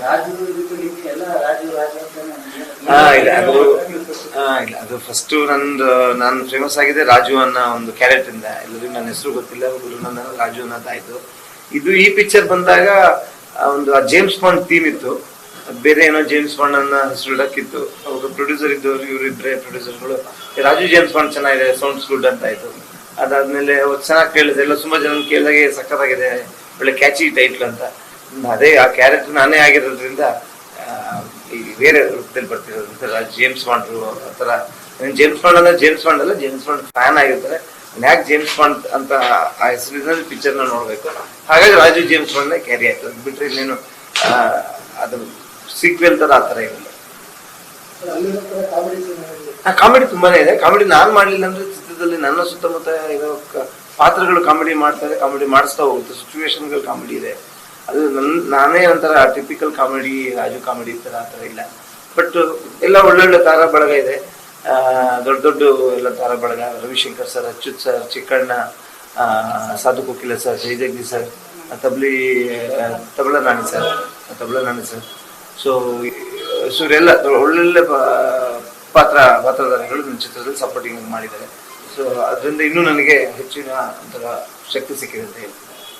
ಇಲ್ಲ ಅದು ಇಲ್ಲ. ಅದು ಫಸ್ಟ್ ನಂದು, ನಾನು ಫೇಮಸ್ ಆಗಿದೆ ರಾಜು ಅನ್ನೋ ಒಂದು ಕ್ಯಾರೆಕ್ಟರ್ ಇಂದ. ಎಲ್ಲರಿಗೂ ನನ್ನ ಹೆಸರು ಗೊತ್ತಿಲ್ಲ, ಗುರು ನನ್ನ ರಾಜು ಅನ್ನೋದಾಯ್ತು ಇದು ಈ ಪಿಕ್ಚರ್ ಬಂದಾಗ ಒಂದು, ಆ ಜೇಮ್ಸ್ ಬಾಂಡ್ ಥೀಮ್ ಇತ್ತು. ಬೇರೆ ಏನೋ ಜೇಮ್ಸ್ ಬಾಂಡ್ ಅನ್ನ ಹೆಸರು ಇಡಕ್ಕಿತ್ತು. ಅವರು ಪ್ರೊಡ್ಯೂಸರ್ ಇದ್ದವರು ಇವರಿದ್ರೆ ಪ್ರೊಡ್ಯೂಸರ್ಗಳು ರಾಜು ಜೇಮ್ಸ್ ಬಾಂಡ್ ಚೆನ್ನಾಗಿದೆ ಸೌಂಡ್ಸ್ ಗುಡ್ ಅಂತ ಆಯ್ತು. ಅದಾದ್ಮೇಲೆ ಚೆನ್ನಾಗಿ ಕೇಳಿದೆ ಎಲ್ಲ ತುಂಬಾ ಜನ ಕೇಳಿದಾಗೆ ಸಖತ್ತಾಗಿದೆ, ಒಳ್ಳೆ ಕ್ಯಾಚಿ ಟೈಟ್ಲ್ ಅಂತ. ಅದೇ ಆ ಕ್ಯಾರೆಕ್ಟರ್ ನಾನೇ ಆಗಿರೋದ್ರಿಂದ ಈ ಬೇರೆ ರೂಪದಲ್ಲಿ ಬರ್ತಿರೋದು ಜೇಮ್ಸ್ ಬಾಂಡ್ ಆ ತರ. ಜೇಮ್ಸ್ ಬಾಂಡ್ ಅಂದ್ರೆ ಜೇಮ್ಸ್ ಬಾಂಡ್ ಅಲ್ಲ ಜೇಮ್ಸ್ ಬಾಂಡ್ ಫ್ಯಾನ್ ಆಗಿರ್ತಾರೆ. ಯಾಕೆ ಜೇಮ್ಸ್ ಬಾಂಡ್ ಅಂತ ಆ ಹೆಸರಿನಲ್ಲಿ ಪಿಕ್ಚರ್ನ ನೋಡ್ಬೇಕು? ಹಾಗಾಗಿ ರಾಜು ಜೇಮ್ಸ್ ಬಾಂಡ್ ಕ್ಯಾರಿ ಆಯ್ತು. ಅದು ಬಿಟ್ರೆ ಇನ್ನೇನು ಅದು ಸೀಕ್ವೆಲ್ ತರ ಆ ಥರ ಏನಿಲ್ಲ. ಕಾಮಿಡಿ ತುಂಬಾನೇ ಇದೆ. ಕಾಮಿಡಿ ನಾನ್ ಮಾಡ್ಲಿಲ್ಲ ಅಂದ್ರೆ ಚಿತ್ರದಲ್ಲಿ ನನ್ನ ಸುತ್ತಮುತ್ತ ಇರೋ ಪಾತ್ರಗಳು ಕಾಮಿಡಿ ಮಾಡ್ತಾರೆ ಕಾಮಿಡಿ ಮಾಡಿಸ್ತಾ ಹೋಗುತ್ತೆ. ಸಿಚುವೇಶನ್ಗಳು ಕಾಮಿಡಿ ಇದೆ. ಅದು ನನ್, ನಾನೇ ಒಂಥರ ಟಿಪಿಕಲ್ ಕಾಮಿಡಿ ರಾಜು ಕಾಮಿಡಿ ತರ ಆ ಥರ ಇಲ್ಲ. ಬಟ್ ಎಲ್ಲ ಒಳ್ಳೊಳ್ಳೆ ತಾರ ಬಳಗ ಇದೆ ದೊಡ್ಡ ದೊಡ್ಡ ಎಲ್ಲ ತಾರ ಬಳಗ Ravishankar sir Achyuth sir Chikkanna Sadhu Kokila sir Jayajaggi sir ತಬ್ಲಿ Tabala Nani sir Tabala Nani sir so ಎಲ್ಲ ಒಳ್ಳೊಳ್ಳೆ ಪಾತ್ರ, ಪಾತ್ರಧಾರಿಗಳು ನನ್ನ ಚಿತ್ರದಲ್ಲಿ ಸಪೋರ್ಟಿಂಗ್ ಮಾಡಿದ್ದಾರೆ. ಸೊ ಅದರಿಂದ ಇನ್ನೂ ನನಗೆ ಹೆಚ್ಚಿನ ಒಂಥರ ಶಕ್ತಿ ಸಿಕ್ಕಿದೆ ಅಂತ ಹೇಳಿ